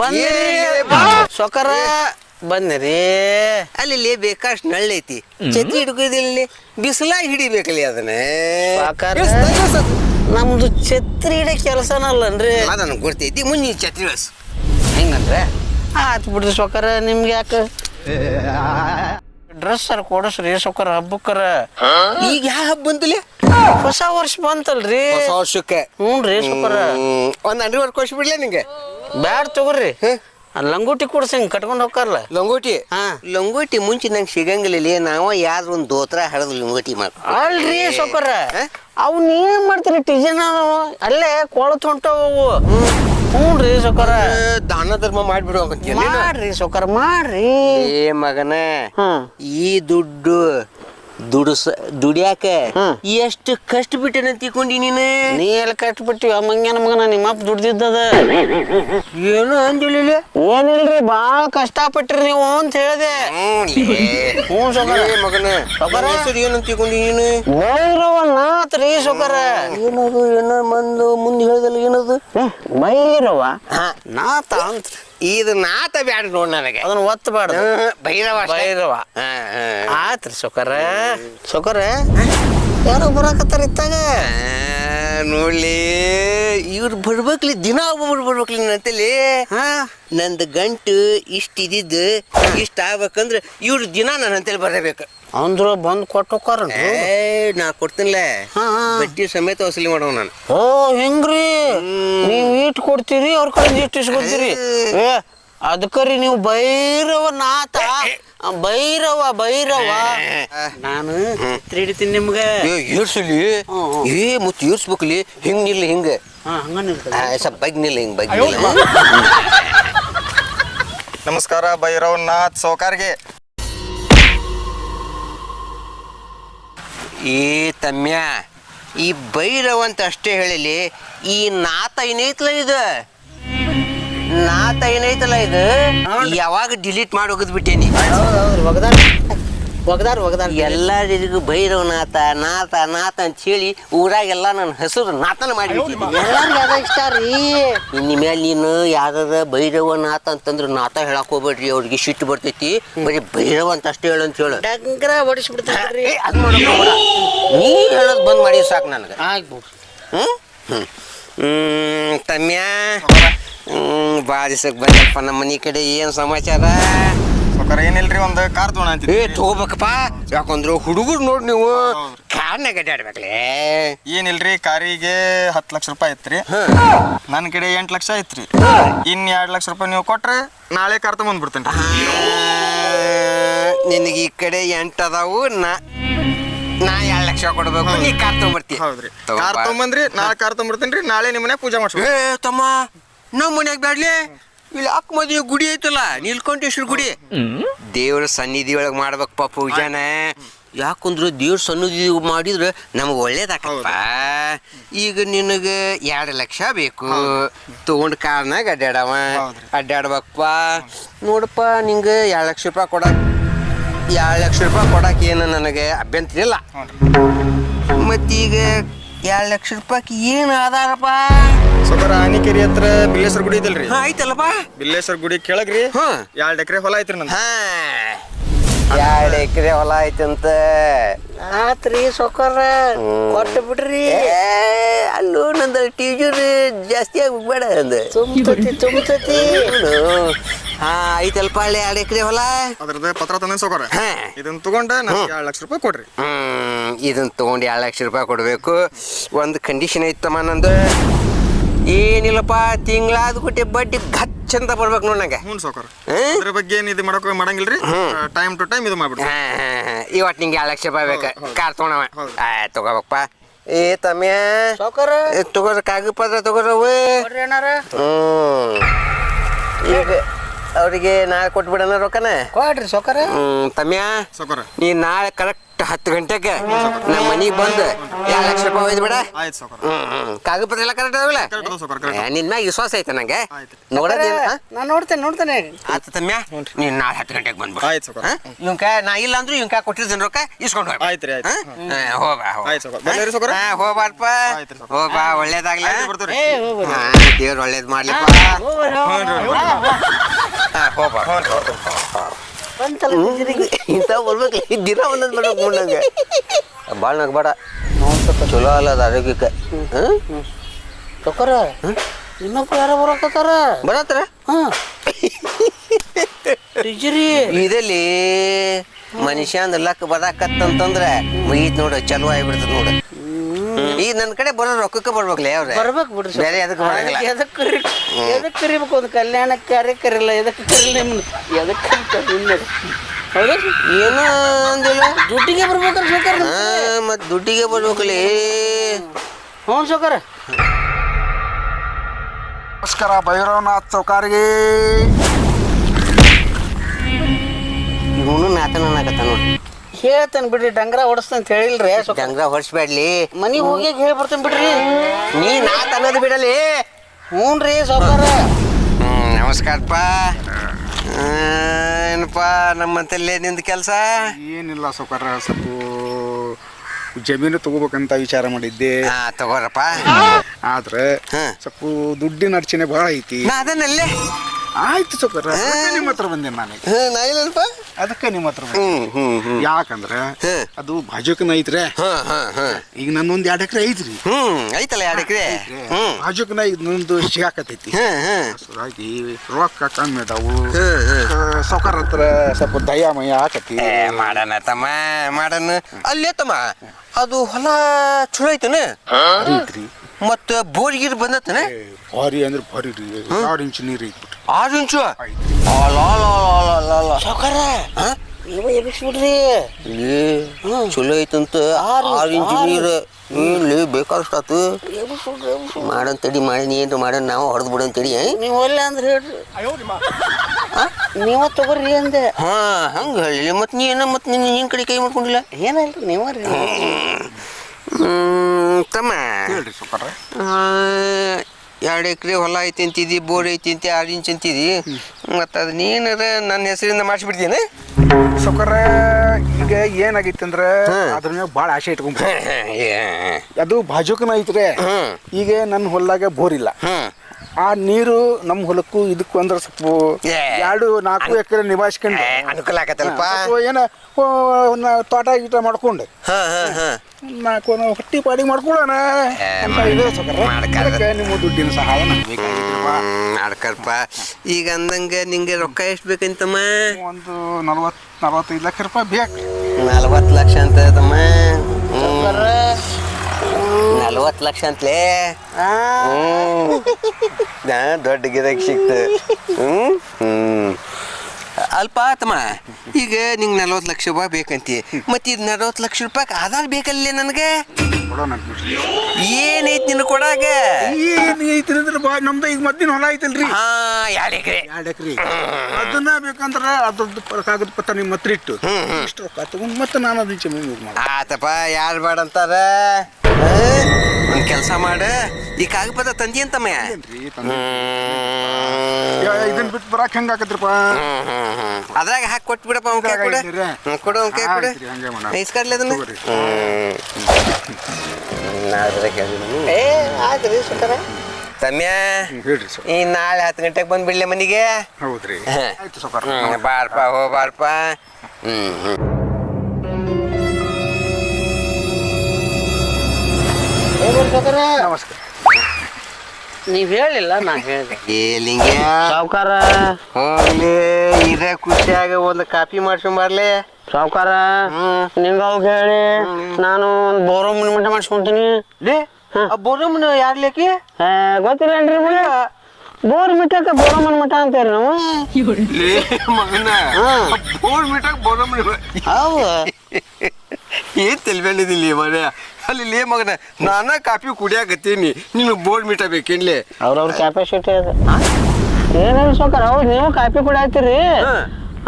ಬಂದ್ರಿ. ಸೊಕರ ಬಂದ್ರಿ. ಅಲ್ಲಿ ಬೇಕಾಷ್ಟು ನಳ್ಳೈತಿ. ಛತ್ರಿ ಹಿಡ್ಕೋದಿಲ್ಲ ಬಿಸಿಲಾಗ ಹಿಡಿಬೇಕಲ್ಲಿ ಅದನ್ನೇ. ನಮ್ದು ಛತ್ರಿ ಹಿಡ ಕೆಲಸನಲ್ಲನ್ರಿ. ಅದನ್ನು ನನಗೆ ಗೊತ್ತೈತಿ ಮುಂದೆ ನೀ ಛತ್ರಿ. ಹೆಂಗಂದ್ರೆ? ಆತ್ ಬಿಡ್ರಿ ಸೊಕರ ನಿಮ್ಗೆ ಯಾಕೆ? ಡ್ರೆಸ್ ಸರ್ ಕೊಡಸ್ರಿ ಸೊಕರ ಹಬ್ಬಕ್ಕರ. ಈಗ ಯಾವ ಹಬ್ಬ ಬಂತಲೇ ಹೊಸ ವರ್ಷ ಬಂತಲ್ರಿ. ಹೊಸ ವರ್ಷಕ್ಕೆ. ಹ್ಞೂ ರೀ ಸೊಕರ ಒಂದು ಅಂಡ್ರಿ ವರ್ಕ್ ಕೊಡ್ಸ್ಬಿಡ್ಲೇ ನಿಂಗೆ. ಬ್ಯಾಡ್ ತಗೋರಿ. ಆ ಲಂಗೋಟಿ ಕೊಡ್ಸಿ ಹಿಂಗ್ ಕಟ್ಕೊಂಡು ಹೋಗ್ಕಾರಲ್ಲ? ಲಂಗೋಟಿ? ಹಾ. ಲಂಗೋಟಿ ಮುಂಚೆ ನಂಗೆ ಸಿಗಂಗಿಲ್ಲ. ನಾವ ಯಾರು ಒಂದು ದೋತ್ರ ಹಡದ್ ಲಂಗೋಟಿ ಮಾಡ ಅಲ್ರಿ ಸೊಕರ ಅವನು ಅವು ನೀವೇನ್ ಮಾಡ್ತೀರಿ ಟಿಜನ್ ಅಲ್ಲೇ ಕೊಳತ್ ಹೊಂಟವು ಹ್ಞೂ ರೀ ಸೊಕರ ದಾನ ಧರ್ಮ ಮಾಡ್ಬಿಡು ಮಾಡ್ರಿ ಸೊಕರ ಮಾಡ್ರಿ. ಏ ಮಗನ ಈ ದುಡ್ಡು ದುಡ್ಸ ದುಡಿಯಾಕ. ಎಷ್ಟು ಕಷ್ಟ ಬಿಟ್ಟೆನ ತಿಕೊಂಡಿ ನೀನು? ನೀ ಎಲ್ಲ ಕಟ್ಬಿಟ್ಟಿವಿ ಆ ಮಂಗ್ಯನ ಮಗನ ನಿಮ್ಮಪ್ಪ ದುಡ್ದಿದ್ದದ ಏನು ಅಂದಿಲ್ಲ ಏನಿಲ್ರಿ ಬಾಳ ಕಷ್ಟಪಟ್ರಿ ನೀವು ಅಂತ ಹೇಳಿದೆ. ಹ್ಞೂ ಸೊಕರ ಮಗನ ಸೊಕರ? ಹೆಸರು ಏನು ತಿಳ್ಕೊಂಡಿ ನೀನು? ನಾತ್ ರೀ ಸೊಕರ ಏನದು ಏನೋ ಮಂದು ಮುಂದೆ ಹೇಳ್ದಲ್ಲ ಏನದು? ಹಾ. ನಾತ ಅಂತ. ಇದು ನಾತ ಬ್ಯಾಡ ನೋಡ್ ನನಗೆ. ಅದನ್ನ ಒತ್ತಬಾರ್ದು ಭೈರವ ಹಾ. ಆತ್ರಿ ಸೊಕರ ಸೊಕರ ಯಾರೋ ಬರಾಕತ್ತಾರ ಇತ್ತಾಗ? ನೋಡ್ಲಿ ಇವ್ರು ಬರ್ಬೇಕ್ಲಿ ದಿನ ಒಬ್ಬೊಬ್ರು ಬರ್ಬೇಕ್ಲಿ ನಂತಲ್ಲಿ ಹಾ. ನಂದು ಗಂಟು ಇಷ್ಟ ಇದ್ದಿದ್ದು ಇಷ್ಟ ಆಗ್ಬೇಕಂದ್ರೆ ಇವ್ರು ದಿನ ನನ್ನ ಅಂತೇಳಿ ಬರಬೇಕು. ಅಂದ್ರ ಬಂದ್ ಕೊಟ್ಟು ಹೋಕಾರ ಏ ನಾ ಕೊಡ್ತೀನಿಲೇ. ಹಾ, ಹಾ. ಸಮೇತ ವಸೂಲಿ ಮಾಡೋ ನಾನು. ಓ ಹೆಂಗ್ರಿ? ನೀವು ಈಟ್ ಕೊಡ್ತೀರಿ ಅವ್ರ ಕಡೆ ಇಷ್ಟು ಇಸ್ಕೊತೀರಿ? ಏ. ಅದಕ್ಕರಿ ನೀವು ಭೈರವ ನಾತ. ಭೈರವ ಭೈರವ. ನಾನು ಹಿಡಿತೀನಿ ನಿಮ್ಗೆ. ಏ ಏರ್ಸಲಿ. ಏ ಮುತ್ತು ಏರ್ಸ್ಬೇಕಲಿ ಹಿಂಗ್ ನಿಲ್ಲ ಹಿಂಗ. ಸ್ವಲ್ಪ ಬಗ್ ನಿಲ್ಲ ಹಿಂಗ್ ಬಗ್ ನಮಸ್ಕಾರ ಭೈರವ್ ನಾಥ್ ಸೌಕಾರ್ಗೆ. ಏ ತಮ್ಯ ಈ ಭೈರವ ಅಂತ ಅಷ್ಟೇ ಹೇಳಿಲಿ ಈ ನಾತ ಏನೈತ್ಲ ಇದು? ನಾತ ಏನೈತಲ್ಲ ಇದು? ಯಾವಾಗ ಡಿಲೀಟ್ ಮಾಡಿ ಹೋಗದ್ ಬಿಟ್ಟೇನಿ ಒಗದಾರ ಒಗದಾರ ಒಗದಾರ ಎಲ್ಲರಿಗೂ ಭೈರವನಾಥ ನಾಥ ನಾಥ ಅಂತ ಹೇಳಿ ಊರಾಗೆಲ್ಲ ನನ್ನ ಹೆಸರು ನಾತನ ಮಾಡಿ ಎಲ್ಲಾರ್ಗ ಅದ ಇಷ್ಟ ರೀ. ಮೇಲೆ ನೀನು ಯಾವ್ದಾರ ಭೈರವನಾಥ ಅಂತಂದ್ರೆ ನಾಥ ಹೇಳಕ್ ಹೋಗ್ಬೇಡ್ರಿ ಅವ್ರಿಗೆ ಸಿಟ್ಟು ಬರ್ತೈತಿ. ಬರೀ ಭೈರವ ಅಂತ ಅಷ್ಟೇ ಹೇಳು ಅಂತ ಹೇಳು. ಡಂಗ್ರ ಓಡಿಸ್ಬಿಡ್ತಾರೆ ಅದ್ ಮಾಡಕ್ ನೀ ಹೇಳೋದು ಬಂದ್ ಮಾಡಿ ಸಾಕು ನನಗೆ. ಆಗ್ಬೋದು. ಹ್ಮ್? ಹ್ಮ್. ಹ್ಮ್ ತಮ್ಯ? ಹ್ಮ್ ಭಾಳ ದಿವಸಕ್ಕೆ ಬಂದಪ್ಪ ನಮ್ಮ ಮನೆ ಕಡೆ ಏನು ಸಮಾಚಾರ? ಏನಿಲ್ಲ ಏನಿಲ್ರಿ ಒಂದು ಕಾರ್ ತೊಗೊಳ ಏ ತಗೋಬೇಕಪ್ಪ. ಯಾಕಂದ್ರೆ ಹುಡುಗರು ನೋಡಿ ನೀವು ಕಾರ್ನಾಗ ಅಡ್ಡಾಡ್ಬೇಕಲೇ ಏನಿಲ್ರಿ ಕಾರಿಗೆ ಹತ್ತು ಲಕ್ಷ ರೂಪಾಯಿ ಐತ್ರಿ. ನನ್ನ ಕಡೆ ಎಂಟು ಲಕ್ಷ ಐತ್ರಿ. ಇನ್ ಎರಡು ಲಕ್ಷ ರೂಪಾಯಿ ನೀವು ಕೊಟ್ರೆ ನಾಳೆ ಕಾರ್ ತಗೊಂಡ್ಬಿಡ್ತೇನೆ ನಿನಗೆ ಈ ಕಡೆ ಎಂಟು ಅದಾವು ನಾ ನಾ ಎರಡು ಲಕ್ಷ ಕೊಡ್ಬೇಕು. ನೀ ಕಾರ್ ತಗೊಂಬರ್ತಿ ಹೌದ್ರಿ. ಕಾರ್ ತಗೊಂಬಂದ್ರಿ ನಾಳೆ ಕಾರ್ ತಗೊಂಡ್ಬಿಡ್ತೇನೆ ನಾಳೆ ನಿಮ್ಮನೆ ಪೂಜೆ ಮಾಡ್ಸ್ಬೇಕು. ಏ ತಮ್ಮ. ನಮ್ಮ ಮನ್ಯಾಗ ಬ್ಯಾಡ್ಲಿ? ಇಲ್ಲಿ ಅಕ್ಕ ಮದುವೆ ಗುಡಿ ಐತಲ್ಲ ನೀಲ್ಕಂಠೇಶ್ವರ ಗುಡಿ. ದೇವ್ರ ಸನ್ನಿಧಿ ಒಳಗೆ ಮಾಡ್ಬೇಕಪ್ಪ ಪೂಜಾನ. ಯಾಕಂದ್ರೆ ದೇವ್ರ ಸನ್ನಿಧಿ ಮಾಡಿದ್ರೆ ನಮಗೆ ಒಳ್ಳೇದಾಕಪ್ಪ ಈಗ ನಿನಗೆ ಎರಡು ಲಕ್ಷ ಬೇಕು. ತಗೊಂಡ್ ಕಾರ್ನಾಗ ಅಡ್ಡಾಡವ. ಅಡ್ಡಾಡ್ಬೇಕಪ್ಪ ನೋಡಪ್ಪ ನಿಂಗೆ ಎರಡು ಲಕ್ಷ ರೂಪಾಯಿ ಕೊಡ ಎರಡು ಲಕ್ಷ ರೂಪಾಯಿ ಕೊಡಕ್ಕೆ ಏನು ನನಗೆ ಅಭ್ಯಂತರ ಇಲ್ಲ. ಮತ್ತೀಗ ಎರಡು ಲಕ್ಷ ರೂಪಾಯಿ ಏನು ಆಧಾರಪ್ಪ? ಸೌಕಾರ ಆನಿಕೆರಿ ಹತ್ರ ಬಿಲ್ಲೇಶ್ವರ ಗುಡಿ ಇದಲ್ರಿ. ಹಾ ಆಯ್ತಲ್ಲಪ್ಪ ಬಿಲ್ಲೇಶ್ವರ ಗುಡಿ ಕೆಳಗ್ರಿ. ಹಾ. ಎರಡು ಎಕರೆ ಹೊಲ ಐತ್ರಿ ನಂದು. ಹಾ. ಎರಡು ಎಕರೆ ಹೊಲ ಐತಂತ. ಆತ್ರಿ ಸೊಕ್ಕರ ಕೊಟ್ಟು ಬಿಡ್ರಿ. ಏ, ಅಲ್ಲೂ ನಂದು ಟೀಜರ್ ಜಾಸ್ತಿ ಆಗ್ಬೇಡ ಅಂದ ತುಂಬತತಿ ತುಂಬತತಿ. ಹಾ ಐತಲ್ಪ ಅಲ್ಲಿ ಎರಡು ಎಕರೆ ಹೊಲ. ಅದ್ರದ್ದು ಪತ್ರ ತಂದ ಸೊಕ್ಕರ ಹಾ. ಇದನ್ನ ತಗೊಂಡ ಎರಡು ಲಕ್ಷ ರೂಪಾಯಿ ಕೊಡ್ರಿ. ಹ್ಮ್. ಇದನ್ನ ತೊಗೊಂಡು ಎರಡು ಲಕ್ಷ ರೂಪಾಯಿ ಕೊಡಬೇಕು. ಒಂದು ಕಂಡೀಷನ್ ಐತಮ್ಮ ನಂದು. ಏನಿಲ್ಲಪ್ಪ ತಿಂಗಳಾದ ಗುಟ್ಟೆ ಬಡ್ಡಿ ಗಚ್ ಅಂತ ಬರ್ಬೇಕು ನೋಡಿ ನಂಗೆ. ಹ್ಞೂ? ಅದ್ರ ಬಗ್ಗೆ ಏನು ಇದು ಮಾಡಕ್ ಮಾಡಂಗಿಲ್ರಿ? ಟೈಮ್ ಟು ಟೈಮ್ ಇದು ಮಾಡ್ಬಿಡ್ರಿ. ಇವತ್ತು ನಿಂಗೆ ಎರಡು ಲಕ್ಷ ರೂಪಾಯಿ ಬೇಕು. ಕಾರ್ ತೊಗೊಳವ ಆಯ್ ತಗೋಬೇಕಪ್ಪ. ಏ ತಮ್ಮ ಸೊಕರ ಏ, ತಗೋರ ಕಾಗದ ಪತ್ರ ತಗೋರವು ಹ್ಮ್ ಈಗ ಅವರಿಗೆ ನಾಳೆ ಕೊಟ್ಬಿಡೋಣ ರೊಕ್ಕನ? ಕೊಡ್ರಿ ಸೌಕರ ಹ್ಮ್ ತಮ್ಯ. ಸೌಕರ ನೀ ನಾಳೆ ಕರೆಕ್ಟ್ ಹತ್ತು ಗಂಟೆಗೆ ನಮ್ಮ ಮನೆಗೆ ಬಂದು ಎರಡು ಲಕ್ಷ ರೂಪಾಯಿ ಒಯ್ದು ಬಿಡ. ಆಯ್ತು ಸೌಕರ ಹ್ಮ್ ಹ್ಮ್. ಕಾಗದ ಪತ್ರ ಎಲ್ಲ ಕರೆಕ್ಟ್ ಅದಾವಲ್ಲ? ಕರೆಕ್ಟ್ ಕರೆಕ್ಟ್ ನಿನ್ ಮ್ಯಾಗ ವಿಶ್ವಾಸ ಐತೆ ನಂಗೆ? ಆಯ್ತು. ನೋಡೋದೇನ ನಾನು ನೋಡ್ತೇನೆ ನೋಡ್ತೇನೆ. ಆತ ತಮ್ಮ ನೀನ್ ನಾಳೆ ಹತ್ತು ಗಂಟೆಗೆ ಬಂದ್ಬಿಡು ಆಯ್ತು ಸೌಕರ ಇವ್ಕ ನಾ ಇಲ್ಲ ಅಂದ್ರು ಇವ್ಕ ಕೊಟ್ಟಿರ್ತೀನಿ ರೊಕ್ಕ ಇಸ್ಕೊಂಡು ಹೋಗ್ಬಾ ಆಯ್ತು ರೀ ಆಯ್ತು ಹೋಗ್ಬಾ ಆಯ್ತು ಸೌಕರ ಬರ್ಲೇರಿ ಸೌಕರ ಹೋಗ್ಬಾರ್ಪ ಆಯ್ತು ರೀ, ಹೋಗ್ಬಾ ಒಳ್ಳೇದಾಗ್ಲಿ. ಆಯ್ತು ಬರ್ತೀವಿ ಏ ಹೋಗ್ರಿ ಹಾ, ದೇವ್ರು ಒಳ್ಳೇದ್ ಮಾಡ್ಲಿಪ್ಪ ಹಾ, ಹೋಗ್ಬಾ ಬಿಜಿರಿಗೆ. ಇಂಥ ಬರ್ಬೇಕು. ದಿನ ಒಂದೊಂದು ಬರ್ಬೇಕು ಮುಂದಂಗೆ. ಭಾಳ ನಗ್ಬೇಡ ಚಲೋ ಅಲ್ಲ ಅದು ಆರೋಗ್ಯಕ್ಕೆ. ಹ್ಮ್. ಸೌಕರ ಇನ್ನೊಬ್ರು ಯಾರೋ ಬರಕತ್ತಾರ ಬರತ್ರ? ಹ್ಮ್. ಟಿಜರಿ ಇದಲ್ಲಿ ಮನುಷ್ಯ ಅಂದ್ ಲಕ್ ಬದಾಕತ್ತಂತಂದ್ರೆ ಮುಗೀತ್ ನೋಡು ಚಲೋ ಆಗಿಬಿಡ್ತದ ನೋಡು. ಈಗ ನನ್ನ ಕಡೆ ಬರೋ ರೊಕ್ಕಕ್ಕೆ ಬರ್ಬೇಕಲ್ಲ ಅವ್ರೆ ಬರ್ಬೇಕು ಬಿಡ್ರಿ ಸೌಕರ. ಬೇರೆ ಅದಕ್ಕೆ ಬರಂಗಿಲ್ಲ ಎದಕ್ ಕರಿ ಎದಕ್ ಕರಿಬೇಕು ಒಂದು ಕಲ್ಯಾಣ ಕಾರ್ಯ ಕರಿಲ್ಲ ಎದಕ್ ಕರಿಲ್ಲ ನಿಮ್ಮನ್ನ ಎದಕ್ ಕರಿತಾರೆ ನಿನ್ನ ಹೌದಾ? ಏನೋ ಅಂದಿಲ್ಲ. ದುಡ್ಡಿಗೆ ಬರ್ಬೇಕ್ರಿ ಸೌಕರ್ ಹಾ ಮತ್ ದುಡ್ಡಿಗೆ ಬರ್ಬೇಕಲ್ಲಿ. ಹ್ಞೂ ಸೌಕರ ನಮಸ್ಕಾರ ಭೈರವನಾಥ್ ಚೌಕಾರಿಗೆ. ಇವನು ನಾತನ ಅನ್ನಕತ್ತ ನೋಡಿ ಹೇಳ್ತೇನೆ ಬಿಡ್ರಿ ಡಂಗ್ರ ಓಡಿಸ್ತೇನೆ ಅಂತ ಹೇಳಿಲ್ರಿ. ಡಂಗ್ರ ಹೊಡ್ಸ್ಬೇಡ್ಲಿ. ಮನೆಗೆ ಹೋಗಿ ಹೇಳ್ಬಿಡ್ತೇನೆ ಬರ್ತೇನೆ ಬಿಡ್ರಿ. ನೀ ನಾ ಅನ್ನೋದು ಬಿಡಲಿ. ಹ್ಞೂ ರೀ ಸೌಕರ ಹ್ಮ್ ನಮಸ್ಕಾರಪ್ಪ. ಆ, ಏನಪ್ಪ ನಮ್ಮಂತಲ್ಲೇ ನಿಂದ ಕೆಲಸ? ಏನಿಲ್ಲ ಸೌಕರ್ಯ ಸ್ವಲ್ಪ ಜಮೀನು ತಗೋಬೇಕಂತ ವಿಚಾರ ಮಾಡಿದ್ದೆ. ಹಾ ತಗೋರಪ್ಪ. ಆದ್ರೆ. ಸ್ವಲ್ಪ ದುಡ್ಡಿನ ಅಡಚಣೆ ಬಹಳ ಐತಿ. ನಾ ಅದನ್ನಲ್ಲೇ ಆಯ್ತು ಸೌಕರ ನಿಮ್ಮ ಹತ್ರ ಬಂದೆ ನಾನು. ನಾ ಇಲ್ಲಪ್ಪ ಅದಕ್ಕೆ ನಿಮ್ಮ ಹತ್ರ ಬಂದೆ. ಯಾಕಂದ್ರೆ ಅದು ಭಾಜಕನ ಐತ್ರೆ ಹಾ ಹಾ ಹಾ. ಈಗ ನನ್ನೊಂದ್ ಎರಡು ಎಕರೆ ಐತ್ರಿ. ಐತಲ್ಲ ಎರಡು ಎಕರೆ? ಭಾಜಕನ ಬಾಜುಕನ ಈಗ ನಂದು ಸಿಗಾಕತೈತಿ ಹಾಗಾಗಿ ರೊಕ್ಕ ಕಮ್ಮಿ ಅದಾವು. ಸೌಕರ ಹತ್ರ ಸ್ವಲ್ಪ ದಯಾಮಯ ಆಕತಿ. ಮಾಡನ ಮಾಡೋಣ ತಮ್ಮ ಮಾಡನ್. ಅಲ್ಲೇ ತಮ್ಮ ಅದು ಹೊಲ ಚಲೋ ಐತನ? ಐತ್ರಿ ಮತ್ತ ಬೋರ್ ಗೀರ್ ಬಂದತನ ಭಾರಿ ಅಂದ್ರೆ ಭಾರಿ ರೀ. ಎರಡು ಇಂಚು ನೀರು ಐತ್ಬಿಟ್ರಿ. ಆರು ಇಂಚು ಸೌಕರ ನೀವು ಎಬ್ಬಿಸ್ಬಿಡ್ರಿ. ಏ ಚಲೋ ಐತಂತ. ಆರು ಇಂಚು ನೀರು. ಇಲ್ಲಿ ಬೇಕಾದಷ್ಟು ಆತು ತಡಿ ಮಾಡಿ ಏನ್ರ ಮಾಡ ನಾವು ಹೊಡೆದು ಏ? ನೀವು ಅಲ್ಲ ಅಂದ್ರೆ ಹೇಳ್ರಿ. ನೀವ ತಗೋರಿ ಅಂದೆ. ಹಾ ಹಂಗ ಹೇಳಿ. ಮತ್ ನೀ ಏನ ಮತ್ ನಿನ್ನ ನಿನ್ ಕಡೆ ಕೈ ಮಾಡ್ಕೊಂಡಿಲ್ಲ? ಏನಲ್ಲ ನೀವ ರೀ. ಹ್ಮ್, ತಮ್ಮ. ಹೇಳ್ರಿ ಸೌಕರ ಎರಡು ಎಕರೆ ಹೊಲ ಐತಿ ಅಂತಿದ್ದಿ ಬೋರ್ ಐತಿ ಅಂತ ಆರು ಇಂಚ್ ಅಂತಿದ್ದಿ ಮತ್ತು ಅದು ನೀನಾರ ನನ್ನ ಹೆಸರಿಂದ ಮಾಡಿಸ್ಬಿಡ್ತೀನಿ. ಸೊಕರ ಈಗ ಏನಾಗಿತ್ತು ಅಂದ್ರ ಅದ್ರ ಮ್ಯಾಗ ಭಾಳ ಆಸೆ ಇಟ್ಕೊಂಡ್ ಅದು ಬಾಜುಕನ ಐತ್ರಿ. ಈಗ ನನ್ನ ಹೊಲ್ದಾಗ ಬೋರ್ ಇಲ್ಲ. ಆ ನೀರು ನಮ್ಮ ಹೊಲಕ್ಕೂ ಇದಕ್ಕೂ ಅಂದ್ರೆ ಸ್ವಲ್ಪ. ಎರಡು ನಾಲ್ಕು ಎಕರೆ ನಿಭಾಯಿಸ್ಕೊಂಡು. ಅನುಕೂಲ ಆಗತ್ತಲ್ಪ. ಏನ ತೋಟ ಗೀಟ ಮಾಡ್ಕೊಂಡು. ನಾಲ್ಕು ನಾವು ಹೊಟ್ಟಿ ಪಾಡಿ ಮಾಡ್ಕೊಳ್ಳೋಣ. ಅಂತ ಇದೆ ಸೌಕರ್ಯ. ಮಾಡ್ಕ- ಅದಕ್ಕೆ ನಿಮ್ಮ ದುಡ್ಡಿನ ಸಹಾಯ ನಮ್ಗೆ ಬೇಕಾಗಿತ್ತಪ್ಪ. ಈಗ ಅಂದಂಗೆ ನಿಂಗೆ ರೊಕ್ಕ ಎಷ್ಟು ಬೇಕಂತಮ್ಮ? ಒಂದು ನಲ್ವತ್ತು ನಲವತ್ತೈದು ಲಕ್ಷ ರೂಪಾಯಿ ಬೇಕು. ನಲ್ವತ್ತು ಲಕ್ಷ ಅಂತ ತಮ್ಮ ನಲ್ವತ್ತು ಲಕ್ಷ ಅಂತಲೇ? ನಾ ದೊಡ್ಡ ಗಿರಾಕಿ ಸಿಕ್ತು. ಹ್ಮ್ ಹ್ಞೂ ಅಲ್ಪ ಆತ್ಮ ಈಗ ನಿಂಗೆ ನಲ್ವತ್ತು ಲಕ್ಷ ರೂಪಾಯಿ ಬೇಕಂತಿ. ಮತ್ತೆ ಇದು ನಲ್ವತ್ತು ಲಕ್ಷ ರೂಪಾಯಿ ಆಧಾರ ಬೇಕಲ್ಲೇ ನನಗೆ. ಏನೈತಿ ನಿನ್ನ ಕೊಡಾಗ? ಏನ್ ಐತಿ ಅಂದ್ರೆ ಬಾ ನಮ್ದು ಈಗ ಮದ್ದಿನ ಹೊಲ ಐತಲ್ರಿ. ಹಾ ಎರಡು ಎಕರೆ. ಎರಡು ಎಕರೆ. ಅದನ್ನ ಬೇಕಂದ್ರೆ ಅದ್ರದ್ದು ಪ- ಕಾಗದ ಪತ್ರ ನಿಮ್ಮ ಹತ್ರ ಇಟ್ಟು ಇಷ್ಟು ರೊಕ್ಕ ತಗೊಂಡು ಮತ್ತೆ ನಾನು ಅದನ್ನ ಜಮೀನು ಯೂಸ್ ಮಾಡಿ ಆತಪ್ಪ ಯಾರು ಬೇಡ ಅಂತಾರ? ಕೆಲಸ ಮಾಡ. ಈ ಕಾಗಪದ ತಂದಿ ಅಂತಮ್ಮ ಇದನ್ ಬಿಟ್ಟು ಬರಾಕ್ ಹೆಂಗ ಆಕತ್ರಿಪ್ಪ ಅದ್ರಾಗ ಹಾಕಿ ಕೊಟ್ಬಿಡಪ್ಪ ಅವ್ನ ಕೈ ಕೊಡ. ಅವ್ನ ಕೈ ಕೊಡ. ಇಸ್ಕಡ್ಲಿ ಅದನ್ನ? ಏ ಆಯ್ತು ರೀ ತಮ್ಯಾ ಈ ನಾಳೆ ಹತ್ತು ಗಂಟೆಗೆ ಬಂದ್ಬಿಡ್ಲೆ ಮನೆಗೆ? ಹೌದ್ರಿ. ಹ್ಮ್, ಹೋ ಬಾರ್ಪಾ. ಹ್ಮ್ ಹ್ಮ್. ನಮಸ್ಕಾರ. ನೀವ್ ಹೇಳಿಲ್ಲ ನಾ ಹೇಳಿದೆ. ಏ ಲಿಂಗೆ ಸಾವುಕಾರ. ಹೋಗ್ಲಿ ಇದೇ ಖುಷಿಯಾಗ ಒಂದು ಕಾಪಿ ಮಾಡ್ಸ್ಕೊಂಬರ್ಲಿ. ಸಾವುಕಾರ. ನಿಂಗ ಅವಾಗ ಹೇಳಿ ನಾನು ಒಂದು ಬೋರೋ ಮಟ್ಟ ಮಾಡಿಸ್ಕೊಂತೀನಿ. ಲೇ ಬೋರಮ್ಮನ ಯಾರ್ ಲೇಕಿ? ಗೊತ್ತಿಲ್ಲೇನ್ರಿ ಮಗ ಬೋರ್ ಮಿಠಕ್ಕೆ ಬೋರೋ ಮನ್ ಮಠ ಅಂತೀರಿ ನಾವು? ಬೋರ್ ಮೀಟಾಗ ಬೋರಮ್ಮನ ಹೌದು. ಏನ್ ತಿಳ್ಕೊಂಡಿದ್ದೀನಿ ಮನೆ? ಅಲ್ಲಿ ಲೇ ಮಗನ ನಾನ ಕಾಫಿ ಕುಡಿಯಾಕತ್ತೀನಿ. ನೀನು ಬೋರ್ಡ್ ಮೀಟ ಬೇಕೇನ್ಲೆ ಅವ್ರವ್ರ ಕ್ಯಾಪಾಸಿಟಿ ಅದ. ಏನೇನು ಸೌಕರ ಅವ್ರು ನೀವು ಕಾಫಿ ಕುಡಿಯತ್ತೀರಿ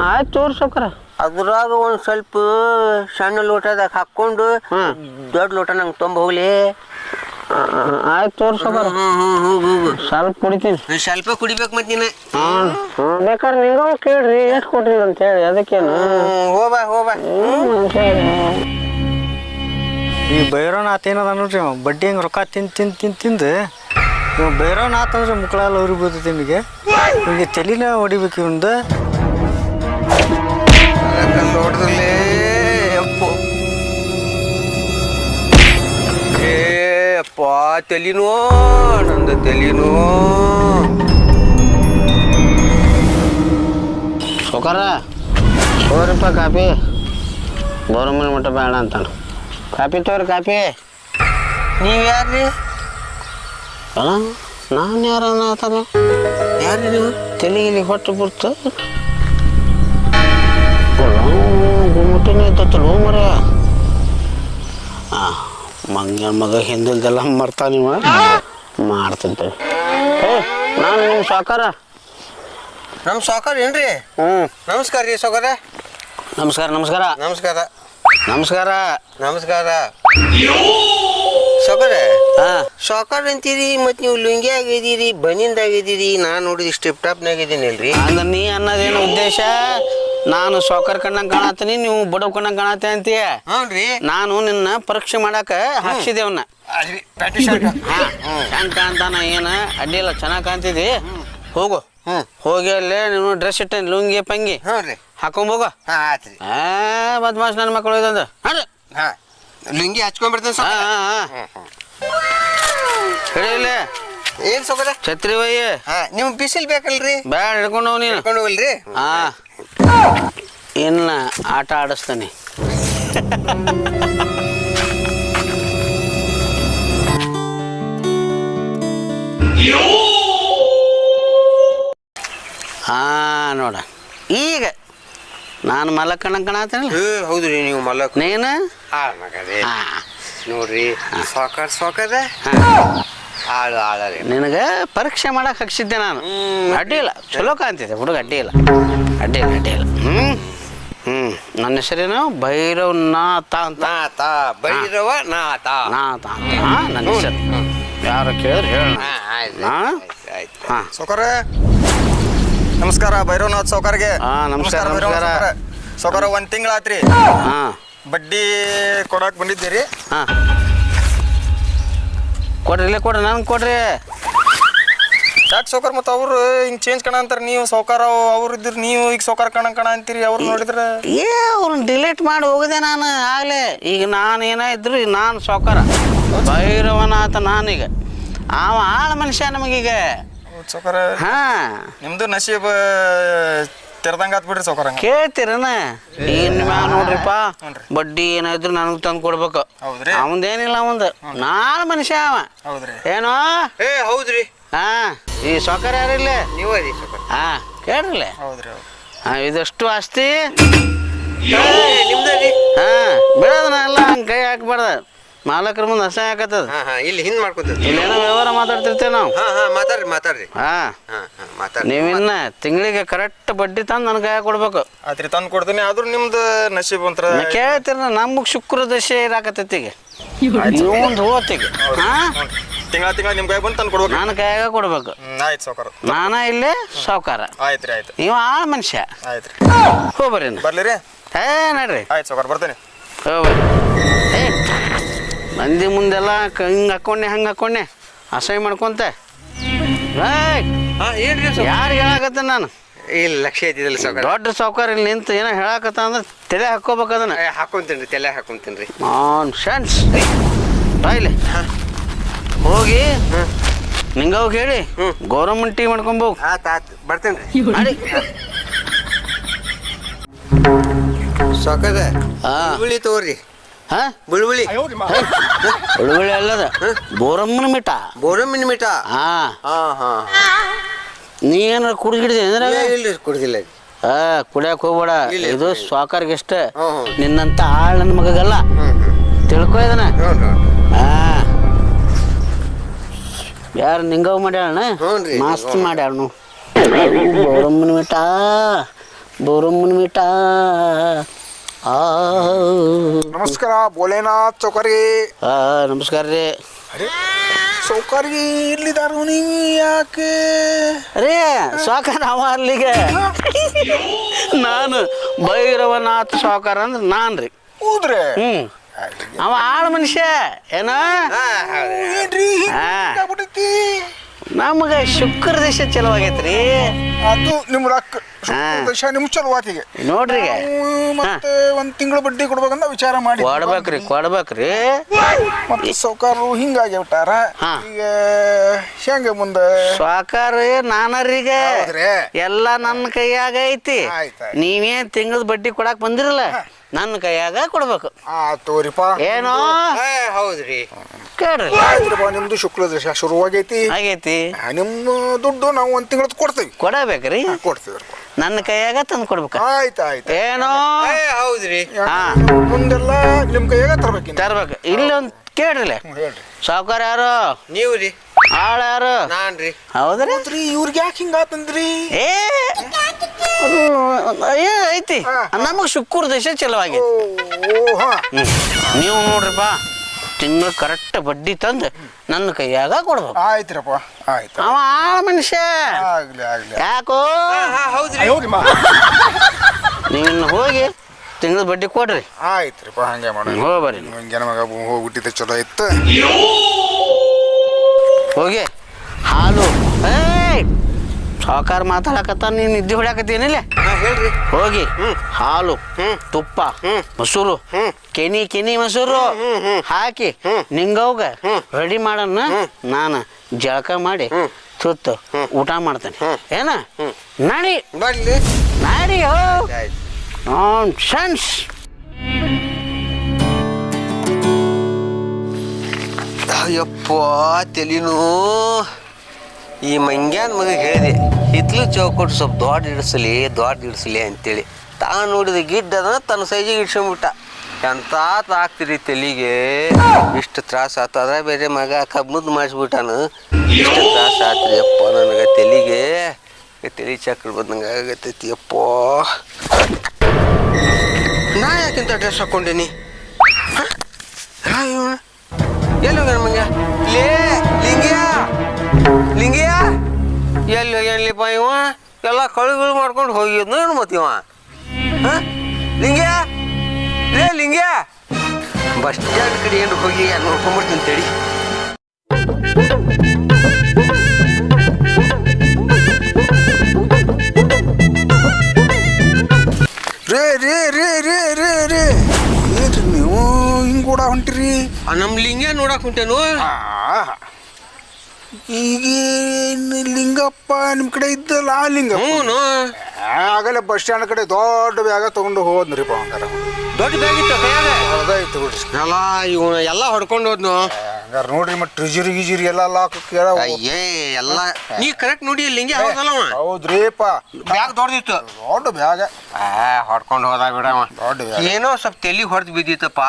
ಆಯ್ತು ತೋರ್ ಸೌಕರ ಅದ್ರಾಗ ಒಂದ್ ಸ್ವಲ್ಪ ಸಣ್ಣ ಲೋಟದಾಗ ಹಾಕೊಂಡು ದೊಡ್ಡ ಲೋಟ ನಂಗೆ ತುಂಬ ಹೋಗ್ಲಿ. ಆಯ್ತು ತೋರಿ ಸೌಕರ ಸ್ವಲ್ಪ ಕುಡಿತೀನಿ. ಸ್ವಲ್ಪ ಕುಡಿಬೇಕು ಮತ್ತೆ ನೀನು. ಬೇಕಾದ್ರೆ ನಿಂಗ ಕೇಳ್ರಿ ಎಷ್ಟು ಕೊಟ್ರಿ ಅಂತ ಹೇಳಿ ಅದಕ್ಕೇನು? ಹೋಬಾ ಹೋಬಾ ಈ ಭೈರವನಾಥ ಏನದ ನೋಡ್ರಿ ಅವ? ಬಡ್ಡಿ ಹಂಗೆ ರೊಕ್ಕ ತಿಂದು ತಿಂದು ತಿಂದು ತಿಂದು ಇವ ಭೈರವನಾಥ ಅಂದ್ರೆ ಮುಕ್ಕಳೆಲ್ಲ ಅವ್ರಿಗೆ ಬೀಳ್ತೈತೆ ನಿಮಗೆ. ನಿಮಗೆ ತಲೆನ ಹೊಡಿಬೇಕು ಇವಂದು. ನೋಡ್ದಲ್ಲೇ ಅಪ್ಪ ತಲಿನೋ ನಂದು ತಲಿನೋ. ಸೌಕರ ತೋರಿಪ್ಪ ಕಾಪಿ ಗೌರಮ್ಮನ ಮಟ್ಟ ಬೇಡ ಅಂತಾನ. ಕಾಪಿ ತೋರಿ ಕಾಪಿ ನೀವು ಯಾರ್ರಿ? ಅಲ್ಲ ನಾನು ಯಾರ ಆತಲ್ಲ ಯಾರು ನೀವು? ತಲೆಗಿಲಿ ಹೊಟ್ಟು ಬಿಡ್ತು. ಗುಮ್ಮಟನೇ ಇದ್ದತ್ತಲ್ಲ ಮರ ಆ. ಮಂಗ ಮಗ ಹಿಂದಿಲ್ದೆಲ್ಲ ಮರ್ತಾನಿವ ಮಾಡ್ತಂತೆ ಏ ನಾನು ನಿಮ್ಮ ಸಾಕಾರ? ನಮ್ ಸಾಕಾರ ಏನ್ರಿ? ಹ್ಞೂ ನಮಸ್ಕಾರ ರೀ ಸೋಕರ ನಮಸ್ಕಾರ ನಮಸ್ಕಾರ. ನಮಸ್ಕಾರ. ನಮಸ್ಕಾರ. ನಮಸ್ಕಾರ. ಸಾವುಕಾರ ಹಾಂ. ಸಾವುಕಾರ ಅಂತೀರಿ ಮತ್ತು ನೀವು ಲುಂಗಿ ಆಗಿದ್ದೀರಿ ಬನಿಂದ ಆಗಿದ್ದೀರಿ ನಾನು ನೋಡಿದ ಸ್ಟಿಪ್ ಟಾಪ್ನಾಗ ಅಲ್ರಿ ಅಂದ್ರೆ ನೀ ಅನ್ನೋದೇನು ಉದ್ದೇಶ? ನಾನು ಸೌಕರ್ ಕಣ್ಣಂಗೆ ಕಾಣತೀನಿ ನೀವು ಬಡವ್ ಕಣ್ಣಂಗೆ ಕಾಣತ್ತೆ ಅಂತೀಯ? ಹ್ಞೂನ್ರಿ ನಾನು ನಿನ್ನ ಪರೀಕ್ಷೆ ಮಾಡಾಕ ಹಾಕ್ಸಿದೇವನ್ನ. ಅಲ್ರಿ ಪ್ಯಾಟಿ ಶರ್ಟ್ ಹೆಂಗ್ ಕಾಣ್ತಾನ ಏನ ಅಡ್ಡಿಲ್ಲ ಚೆನ್ನಾಗ್ ಕಾಣ್ತಿದಿ? ಹೋಗು. ಹೋಗಿ ಅಲ್ಲೇ ನೀನು ಡ್ರೆಸ್ ಇಟ್ಟ ಲುಂಗಿ ಪಂಗಿ. ಹ್ಞೂನ್ರಿ ಹಾಕೊಂಬೋಗ ಹಾ ಆತ್ರಿ. ಆ ಬದ್ಮಾಶ್ ನನ್ನ ಮಕ್ಕಳು ಇದಂದ ಹಾಡು. ಹಾ ಲುಂಗಿ ಹಚ್ಕೊಂಡ್ಬಿಡ್ತೇನೆ ಹಾ ಹಾ ಹೇಳಿಲ್ಲ ಏನ್ ಸಾವುಕಾರ ಛತ್ರಿ ಬಯ್ಯ ಹಾ ನಿಮ್ಗೆ ಬಿಸಿಲ್ ಬೇಕಲ್ರಿ? ಬ್ಯಾಡ ಹಿಡ್ಕೊಂಡು ಹೋಗ್ ನೀನು. ಹೋಗಲ್ರಿ? ಹಾ. ಇನ್ನ ಆಟ ಆಡಿಸ್ತಾನೆ. ಹಾ ನೋಡ. ಈಗ ನಾನು ಮಲಕ್ಕಣ ಹೌದು ಹೌದ್ರಿ ನೀವು ಮಲಕ ನೀನು? ನೋಡ್ರಿ ಸಾಕಾರ ಸಾಕಾರ. ಆಳು ಆಳರಿ ನಿನಗೆ ಪರೀಕ್ಷೆ ಮಾಡಕ್ ಹಾಕ್ಸಿದ್ದೆ ನಾನು. ಅಡ್ಡಿ ಇಲ್ಲ. ಚಲೋ ಕಾಣ್ತಿದ್ದೆ ಹುಡುಗ ಅಡ್ಡಿ ಇಲ್ಲ. ಅಡ್ಡಿ ಇಲ್ಲ ಅಡ್ಡಿ ಇಲ್ಲ. ಹ್ಞೂ ಹ್ಞೂ ನನ್ನ ಹೆಸರೇನು? ಭೈರವ್ ನಾಥ ಅಂತ. ನಾತ ಭೈರವ ನಾತ ನಾಥ ಅಂತ. ಹಾ, ನನ್ನ ಹೆಸರು. ಯಾರು ಕೇಳಿದ್ರೆ ಹೇಳ ಹಾ, ಆಯ್ತು, ಹಾ? ಆಯ್ತು. ಹಾಂ. ಸೌಕರ ನಮಸ್ಕಾರ ಭೈರವನಾಥ್ ಸೌಕರ್ಗೆ. ಹಾ, ನಮಸ್ಕಾರ, ನಮಸ್ಕಾರ. ಸೌಕರ ಒಂದು ತಿಂಗಳಾತ್ರಿ ಹಾಂ. ಬಡ್ಡಿ ಕೊಡಕ್ ಬಂದಿದ್ದೀರಿ. ಹಾಂ. ಕೊಡ್ರಿ ಇಲ್ಲೇ ಕೊಡ್ರಿ ನನಗೆ ಕೊಡ್ರಿ. ಯಾಕೆ ಸೌಕರ್ ಮತ್ತು ಅವ್ರು ಹಿಂಗೆ ಚೇಂಜ್ ಕಣ ಅಂತಾರೆ ನೀವು ಸೌಕಾರ ಅವ್ರು ಇದ್ರಿ ನೀವು ಈಗ ಸೌಕಾರ ಕಣ ಕಣ ಅಂತೀರಿ ಅವ್ರು ನೋಡಿದ್ರೆ? ಏ ಅವ್ರನ್ನ ಡಿಲೀಟ್ ಮಾಡಿ ಹೋಗಿದೆ ನಾನು ಆಗಲೇ. ಈಗ ನಾನು ಏನಾಯ್ತು ನಾನು ಸೌಕರ ಭೈರವನಾಥ ನಾನೀಗ. ಅವ ಆಳ ಮನುಷ್ಯ ನಮಗೀಗ. ಸೌಕಾರ ಹಾಂ. ನಿಮ್ದು ನಸೀಬ್ ತೆರೆದಂಗ ಆತ್ ಬಿಡ್ರಿ ಸೌಕರ ಕೇಳ್ತೀರನ? ಈಗ ನಿಮ್ಮ ನೋಡ್ರಿಪ್ಪ? ಬಡ್ಡಿ ಏನಾದ್ರು ನನಗೆ ತಂದು ಕೊಡ್ಬೇಕು. ಹೌದ್ರಿ? ಅವಂದೇನಿಲ್ಲ ಅವಂದ. ನಾಲ್ ಮನುಷ್ಯ ಅವ. ಹೌದ್ರಿ. ಏನೋ? ಏ ಹೌದ್ರಿ. ಹಾ ಈ ಸೌಕರ್ಯ ಯಾರಿಲ್ಲ ನೀವ ಹಾ ಕೇಳ್ರಲ್ಲ ಹೌದ್ರಿ ಹೌದು ಹಾ ಇದಷ್ಟು ಆಸ್ತಿ? ಹಾ ಬಿಡೋದನ್ನ ಎಲ್ಲ ಹಂಗೆ ಕೈ ಹಾಕ್ಬಾರ್ದ. ಮಾಲಕರ ಮುಂದೆ ಅಸಹ್ಯ ಆಗತ್ತದ? ಹಾ ಹಾ ಇಲ್ಲಿ ಹಿಂದ್ ಮಾಡ್ಕೊತ ಇಲ್ಲೇನೋ ವ್ಯವಹಾರ ಮಾತಾಡ್ತಿರ್ತೇವೆ ನಾವು. ಹಾ ಹಾ ಮಾತಾಡ್ರಿ ಮಾತಾಡ್ರಿ. ಹಾ. ಹಾ ಹಾ ಮಾತಾಡ್ರಿ. ನೀವಿನ್ನ ತಿಂಗಳಿಗೆ ಕರೆಕ್ಟ್ ಬಡ್ಡಿ ತಂದು ನನ್ನ ಕೈ ಕೊಡ್ಬೇಕು. ಆತ್ರಿ ತಂದು ಕೊಡ್ತೀನಿ ಆದ್ರೂ ನಿಮ್ದು ನಶೀಬ್ ಅಂತರ ನಾ ಕೇಳ್ತೀರ ನಮಗೆ ಶುಕ್ರ ದಶೆ ಇರಾಕತ್ತೈತಿ ಈಗ. ಇವಂದು ಹೋತಿಗೆ ಹಾ? ತಿಂಗಳ ತಿಂಗಳ ನಿಮ್ ಕೈ ಬಂದು ತಂದು ಕೊಡ್ಬೇಕು. ನನ್ನ ಕೈಯಾಗ ಕೊಡ್ಬೇಕು. ಹ್ಮ್, ಆಯ್ತು ಸೌಕರ ನಾನ ಇಲ್ಲಿ ಸಾವುಕಾರ. ಆಯ್ತು ರೀ ಆಯ್ತು ಇವ ಆ ಮನುಷ್ಯ. ಆಯ್ತು ರೀ ಹೋಗ್ಬರ್ರಿ ಇನ್ನು. ಬರ್ಲಿ ರೀ ಏ ನಡ್ರಿ. ಆಯ್ತು ಸೌಕರ್ ಬರ್ತೇನೆ. ಹೋಗ್ಬರ್ರಿ ಏ ಮಂದಿ ಮುಂದೆಲ್ಲ ಹಿಂಗೆ ಹಾಕೊಂಡೆ ಹಂಗೆ ಹಾಕೊಂಡೆ. ಅಸಹ್ಯ ಮಾಡ್ಕೊಂತ. ಯಾರಿಗೆ ಹೇಳಕತ್ತ ನಾನು? ಇಲ್ಲಿ ಲಕ್ಷ ಐತಿದಲ್ಲ ಸಾವುಕಾರ ದೊಡ್ಡ ಸಾವ್ಕಾರ ಇಲ್ಲಿ ನಿಂತು ಏನೋ ಹೇಳಕತ್ತ ಅಂದ್ರೆ ತಲೆ ಹಾಕೋಬೇಕು ಅದನ್ನ. ರೀ ತಲೆ ಹಾಕೊಂತೀನ್ರಿ ನಾನ್ ಸೆನ್ಸ್ ಬಾಯ್ಲಿ ಹೋಗಿ ನಿಂಗ ಹೋಗಿ ಹೇಳಿ. ಹ್ಮ್. ಗೌರಮ್ಮನ್ ಟೀ ಮಾಡ್ಕೊಂಬೋಗ್ ಆತ್ ಆತ್ ಬರ್ತೇನ್ರಿ ಮಾಡಿ ಸಾಕದ ಹಾ. ಬುಳ್ಬುಳಿ ತಗೋರಿ. ಹಾ? ಬುಳ್ಬುಳಿ. ಉಳುವಳಿ ಅಲ್ಲದ? ಬೋರಮ್ಮನ ಮಿಠ? ಬೋರಮ್ಮಿನ ಮೀಟ ಹಾ. ಹಾ ಹಾ. ನೀ ಏನಾರ ಕುಡಿಗಿಡಿದೆ ಅಂದ್ರೆ? ಇಲ್ರಿ ಕುಡ್ದಿಲ್ಲ. ಹಾ ಕುಡಿಯಕ್ ಹೋಗ್ಬೇಡ. ಇದು ಎಷ್ಟ ಹ್ಮ್, ಹ್ಮ್. ನಿನ್ನಂತ ಆಳ್ ನನ್ನ ಮಗಗಲ್ಲ. ತಿಳ್ಕೊ ಇದನ್ನ. ಹಾ. ಯಾರು ನಿಂಗವ್ ಮಾಡ್ಯಾಳಣ ಹ್ಞೂನ್ರಿ, ಮಸ್ತ್ ನಿಂಗವ್ವ. ಮಾಡ್ಯಾಳ ಬೋರಮ್ಮನ ಮಿಠ ಬೋರಮ್ಮನ ಮಿಠ. ಆ ನಮಸ್ಕಾರ ಭೋಲೆನಾಥ್ ಚೌಕರಿ. ಆ, ನಮಸ್ಕಾರ ರೀ. ಅರೆ ಚೌಕಾರಿ ಇಲ್ಲಿದಾರು ಯಾಕೆ? ಅರೇ ಸಾಕಾರ ಅವ ಅಲ್ಲಿಗೆ. ನಾನು ಭೈರವನಾಥ್ ಸಾಕಾರ ಅಂದ್ರೆ ನಾನು ರೀ. ಹೌದ್ರೆ? ಹ್ಞೂ ಅವ ಆಳ ಮನುಷ್ಯ ಏನ? ಏನ್ರಿ? ಹಾ. ನಮಗೆ ಶುಕ್ರ ದೇಶ ಚಲೋ ಆಗೈತ್ರಿ ಅದು ನಿಮ್ ರೊಕ್ಕ. ದಶ ನಿಮ್ ಚಲುವಾತಿಗೆ. ನೋಡ್ರಿ ಈಗ. ನಾವು ಮತ್ತೆ ಒಂದ್ ತಿಂಗಳು ಬಡ್ಡಿ ಕೊಡ್ಬೇಕಂತ ವಿಚಾರ ಮಾಡಿ ಕೊಡ್ಬೇಕ್ರಿ ಕೊಡ್ಬೇಕ್ರಿ. ಮತ್ತೆ ಸೌಕಾರರು ಹಿಂಗಾಗಿ ಬಿಟ್ಟಾರ. ಈಗ ಹೆಂಗ ಮುಂದೆ? ಸಾಕಾರ ನಾನರೀಗ. ಎಲ್ಲಾ ಎಲ್ಲ ನನ್ನ ಕೈಯಾಗ ಐತಿ. ನೀವೇನ್ ತಿಂಗಳದ ಬಡ್ಡಿ ಕೊಡಾಕ್ ಬಂದಿರಲ್ಲ? ನನ್ನ ಕೈಯಾಗ ಕೊಡ್ಬೇಕು. ಆ ತೋರಿಪ್ಪ. ಏನೋ? ಏ, ಹೌದ್ರಿ. ಕೇಳ್ರಿ. ಆಯ್ತ್ರಿಪ್ಪ ನಿಮ್ದು ಶುಕ್ಲ ದಶ ಶುರುವಾಗೈತಿ. ಆಗೈತಿ. ಆ, ನಿಮ್ಮ ದುಡ್ಡು ನಾವು ಒಂದ್ ತಿಂಗಳದ್ ಕೊಡ್ತೀವಿ. ಕೊಡಬೇಕ್ರಿ? ಕೊಡ್ತೀವಿ ನನ್ನ ಕೈಯಾಗ ತಂದು ಕೊಡ್ಬೇಕು. ಆಯ್ತು ಆಯ್ತು ಏನೋ? ಏ, ಹೌದ್ರಿ. ಹಾ. ಮುಂದೆಲ್ಲ ನಿಮ್ ಕೈಯಾಗ ತರ್ಬೇಕು ತರ್ಬೇಕು. ಇಲ್ಲೊಂದ್ ಕೇಳ್ರಿ ಹ್ಮ್, ಹೇಳ್ರಿ. ಸಾವುಕಾರ ಯಾರು? ನೀವ್ರಿ. ಆಳ ಯಾರು? ನಾನ್ರಿ. ಹೌದ್ರಿ? ಹೌದ್ರಿ ಇವ್ರಿಗೆ ಯಾಕೆ ಹಿಂಗಾತಂದ್ರಿ ಏ ಅದು ಏ ಐತಿ. ನಮಗೆ ಶುಕ್ರ ದೇಶ ಚಲವಾಗಿ ಓ ಹಾ. ನೀವು ನೋಡ್ರಿಪ್ಪ ತಿಂಗಳು ಕರೆಕ್ಟ್ ಬಡ್ಡಿ ತಂದು ನನ್ನ ಕೈಯಾಗ ಕೊಡ್ಬೇಕು. ಆಯ್ತ್ರಪ್ಪ ಆಯ್ತು. ಅವ ಆಳ ಮನುಷ್ಯ. ಆಗ್ಲಿ ಆಗ್ಲಿ. ಯಾಕೋ? ಹೌದ್ರಿ. ನೀನು ಹೋಗಿ ತಿಂಗಳ ಬಡ್ಡಿ ಕೊಡ್ರಿ. ಆಯ್ತು ಹಂಗೆ ಮಾಡೋಣ. ಹೋ ಬರ್ರಿ. ಹಂಗೆ ನಮಗ ಹೋಗ್ಬಿಟ್ಟಿದ್ದೆ ಚಲೋ ಇತ್ತು. ಹೋಗಿ. ಹಾಲು. ಏಯ್! ಸಾವುಕಾರ ಮಾತಾಡಕತ್ತ ನೀನು ನಿದ್ದೆ ಹೊಡ್ಯಾಕತ್ತೀನಿಲ್ಲ ಹೇಳ್ರಿ. ಹೋಗಿ. ಹಾಲು ತುಪ್ಪ ಮೊಸರು ಕೆನಿ ಕೆನಿ ಮೊಸರು ಹಾಕಿ ನಿಂಗವ್ಗ ರೆಡಿ ಮಾಡನ್ನ ನಾನು ಜಳಕ ಮಾಡಿ ತುತ್ತು ಊಟ ಮಾಡ್ತೇನೆ. ಏನ? ನಾಡಿ. ಬರ್ಲಿ. ನಾಡಿ ಹೋ. ನಾನ್ ಸೆನ್ಸ್ ಅಯ್ಯಪ್ಪ, ತೆಲಿನು. ಈ ಮಂಗ್ಯಾನ ಮಗ ಹೇಳಿದೆ, ಹಿತ್ಲು ಚೌಕಟ್ಟು ಸ್ವಲ್ಪ ದೊಡ್ಡ ಇಡಿಸಲಿ ದೊಡ್ಡ ಇಡಿಸಲಿ ಅಂತೇಳಿ. ತಾನು ನೋಡಿದ ಗಿಡ್ಡ ತನ್ನ ಸೈಜಿಗೆ ಇಡ್ಸ್ಕೊಂಡ್ಬಿಟ್ಟ. ಎಂತ ತಾಕ್ತಿರಿ ತಲೆಗೆ? ಇಷ್ಟು ತ್ರಾಸ ಆತ. ಅದ್ರ ಬೇರೆ ಮಗ ಕಬ್ಬನದ್ ಮಾಡಿಸ್ಬಿಟ್ಟಾನು. ಇಷ್ಟು ತ್ರಾಸ ಆತ್ರಿ ಅಪ್ಪ ನನಗೆ ತಲೆಗೆ. ತೆಲಿ ಚಕ್ರ ಬಂದಂಗೆ ಆಗತೈತಿ ಅಪ್ಪ ನಾ ಯಾಕಿಂತ ಡ್ರೆಸ್ ಹಾಕೊಂಡೀನಿ? ಎಲ್ಲಿ ಹೋಗ್ಯಾನ ಮಂಗ ಲೇ, ಲಿಂಗಿಯ? ಲಿಂಗಿಯ? ಎಲ್ಲಿ ಹೋಗ್ಯಾನಲಿಪ್ಪ ಇವ? ಎಲ್ಲ ಕಳುಗಳು ಮಾಡ್ಕೊಂಡು ಹೋಗಿದ್ನು ಏನು ಮತ್ತೆ ಇವ? ಹ? ಲಿಂಗಿಯ? ಲೇ, ಲಿಂಗಿಯ? ಬಸ್ ಸ್ಟ್ಯಾಂಡ್ ಕಡೆ ಏನು ಹೋಗಿ ನೋಡ್ಕೊಂಡ್ಬಿಡ್ತೀನಿ ತಡಿ ರೇ ರೇ ರೇ ರೇ ರೇ ರೇ. ಏನ್ರಿ ನೀವು? ಹಿಂಗ್ ಕೂಡ ಹೊಂಟಿರಿ? ಆ, ನಮ್ ಲಿಂಗ ನೋಡಕ್ ಹೊಂಟೇನು? ಈಗ ಲಿಂಗಪ್ಪ? ನಿಮ್ ಕಡೆ ಇದ್ದಲ್ಲ ಆ ಲಿಂಗ ಹ್ಞೂ ಆಗಲೇ ಬಸ್ ಸ್ಟ್ಯಾಂಡ್ ಕಡೆ ದೊಡ್ಡ ಬ್ಯಾಗ ತಗೊಂಡು ಹೋದ್ರಿಪ್ಪ ಹಂಗಾರ. ದೊಡ್ಡ ಬ್ಯಾಗ್ ಇತ್ತು ಕೈಯಾಗ? ಅದಾಯ್ತು ಬಿಡ್ರಿ. ಎಲ್ಲ ಇವನ ಎಲ್ಲ ಹೊಡ್ಕೊಂಡು ಹೋದ್ನು. ಹಂಗಾರ ನೋಡ್ರಿ ಮತ್ತೆ ಟ್ರಿಜರಿ ಗಿಜರಿ ಎಲ್ಲ ಲಾಕ್ ಕೇಳ ಅಯ್ಯೇ ಎಲ್ಲ ನೀ ಕರೆಕ್ಟ್ ನೋಡಿ ಲಿಂಗಿ ಹೌದಲ್ಲ ಅವ? ಹೌದ್ರಿಪ್ಪ. ಬ್ಯಾಗ್ ದೊಡ್ಡದಿತ್ತು ದೊಡ್ಡ ಬ್ಯಾಗ. ಆ ಹೊಡ್ಕೊಂಡು ಹೋದ ಬಿಡವ ದೊಡ್ಡ ಬ್ಯಾಗ್. ಏನೋ ಸ್ವಲ್ಪ ತೆಲಿ ಹೊಡೆದು ಬಿದ್ದಿತ್ತಪ್ಪ.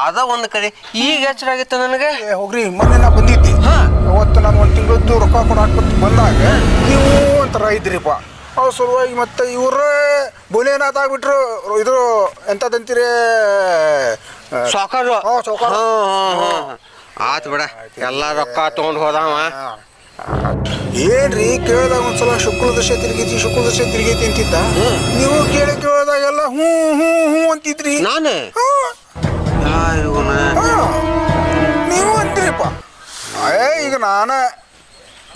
ಅದ ಒಂದು ಕಡೆ ಈಗ ಎಚ್ಚರ ಆಗಿತ್ತು ನನಗೆ? ಏ, ಹೋಗ್ರಿ ಮೊನ್ನೆ ನಾ ಬಂದಿದ್ದೆ. ಹಾ. ಅವತ್ತು ನಾನು ಒಂದು ತಿಂಗಳದ್ದು ರೊಕ್ಕ ಕೂಡ ಹಾಕ್ಬಿಟ್ಟು ಬಂದಾಗ ನೀವು ಒಂಥರ ಇದ್ರಿಪ್ಪ ಅವ್ರ ಸಲುವಾಗಿ ಮತ್ತೆ ಇವ್ರ ಬೋಲೇನಾಥ್ ಆಗ್ಬಿಟ್ರು. ಇದು ಎಂತದಂತೀರಿ ಸಾಕಾರು. ಆತ್ ಬಿಡ. ಎಲ್ಲ ರೊಕ್ಕ ತಗೊಂಡ್ ಹೋದಾವ. ಏನ್ರಿ ಕೇಳ್ದಾಗ ಒಂದ್ಸಲ ಶುಕ್ಲ ದಶೆ ತಿರುಗೈತಿ ಶುಕ್ಲ ದಶೆ ತಿರುಗೈತಿ ಅಂತಿದ್ದ? ನೀವು ಕೇಳಿ ಕೇಳಿದಾಗೆಲ್ಲ ಹ್ಞೂ ಹ್ಞೂ ಹ್ಞೂ ಅಂತಿದ್ರಿ. ನಾನು. ನೀವು ಅಂತೀರಿಪ್ಪ. ಏ ಈಗ ನಾನ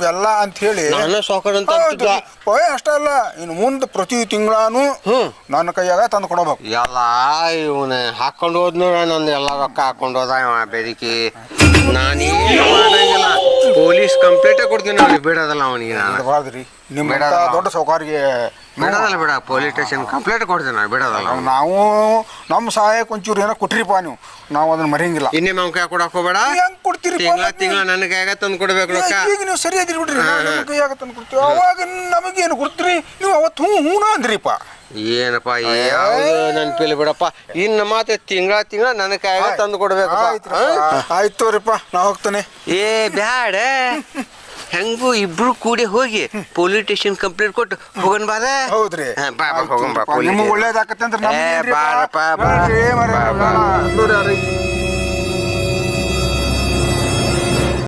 ಎಲ್ಲ ಅಂತ ಹೇಳಿ ನಾನು ಸಾಕಾರ ಅಂತ. ಅಂತಿದ್ದ. ಪೋಯ್ ಅಷ್ಟೇ ಅಲ್ಲ ಇನ್ನು ಮುಂದೆ ಪ್ರತಿ ತಿಂಗಳಾನು ಹ್ಮ್. ನನ್ನ ಕೈಯಾಗ ತಂದು ಕೊಡಬೇಕು. ಎಲ್ಲ ಇವನ ಹಾಕೊಂಡು ಹೋದ್ನು ನನ್ನ ಎಲ್ಲ ರೊಕ್ಕ ಹಾಕೊಂಡು ಹೋದ ಇವ ಬೆದಕಿ ನಾನೇನು ಮಾಡಂಗಿಲ್ಲ. ಪೊಲೀಸ್ ಕಂಪ್ಲೇಂಟೇ ಕೊಡ್ತೀನಿ ಅವ್ನಿಗೆ ಬಿಡೋದಲ್ಲ ಅವನಿಗೆ ನಾನು. ಬಿಡಬಾರ್ದ್ರಿ. ನಿಮ್ಮ ಬೇಡ. ದೊಡ್ಡ ಸೌಕಾರಿಗೆ ಬಿಡೋದಲ್ಲ ಬಿಡ ಪೊಲೀಸ್ ಸ್ಟೇಷನ್ ಕಂಪ್ಲೇಂಟ್ ಕೊಡ್ತೀನಿ ನಾವು ಬಿಡೋದಲ್ಲ. ನಾವು ನಮ್ಮ ಸಹಾಯಕ್ಕೆ ಒಂಚೂರು ಏನೋ ಕೊಟ್ರಿಪ್ಪ ನೀವು. ನಾವು ಅದನ್ನ ಮರೆಯಂಗಿಲ್ಲ. ಇನ್ನೇ ನಾವು ಕೈ ಕೊಡಕ್ ಹೋಗ್ಬೇಡ? ಹೆಂಗ್ ಕೊಡ್ತೀರಿ ತಿಂಗಳ ತಿಂಗಳ ನನ್ನ ಕೈಯಾಗ ತಂದು ಕೊಡ್ಬೇಕು ರೊಕ್ಕ. ಈಗ ನೀವು ಸರಿ ಅದಿರಿ ಬಿಡ್ರಿ ನಮ್ಮ ಕೈಯಾಗ ತಂದು ಕೊಡ್ತೀವಿ. ಅವಾಗ ನಮಗೇನು ಕೊಡ್ತೀರಿ ನೀವು ಅವತ್ತು ಹ್ಞೂ ಹ್ಞೂ ಅಂದ್ರಿಪ್ಪ ಏನಪ್ಪ ಯಾವ್ದು ನನ್ನ ಪಿಲ್ ಬಿಡಪ್ಪ. ಇನ್ನು ಮಾತ್ರ ತಿಂಗಳ ತಿಂಗಳ ನನ್ನ ಕೈಯಾಗ ತಂದು ಕೊಡ್ಬೇಕು ಆಯ್ತು ಆಯ್ತು ತೋರಿಪ್ಪ ನಾ ಹೋಗ್ತೇನೆ. ಏ ಬ್ಯಾಡ. ಹೆಂಗು ಇಬ್ರು ಕೂಡಿ ಹೋಗಿ ಪೊಲೀಸ್ ಸ್ಟೇಷನ್ ಕಂಪ್ಲೇಂಟ್ ಕೊಟ್ಟು ಹೋಗೋಣ ಬಾದ ಹೌದ್ರಿ ಹಾ, ಬಾ ಬಾ ಹೋಗೋಣ ಬಾ police ನಿಮಗೆ. ಒಳ್ಳೇದಾಕತ್ತೆ ಅಂದ್ರೆ ಏ, ಬಾ ಬಾ. ಬಾ ಬಾ, ಬಾ. ನೋಡ್ರಿ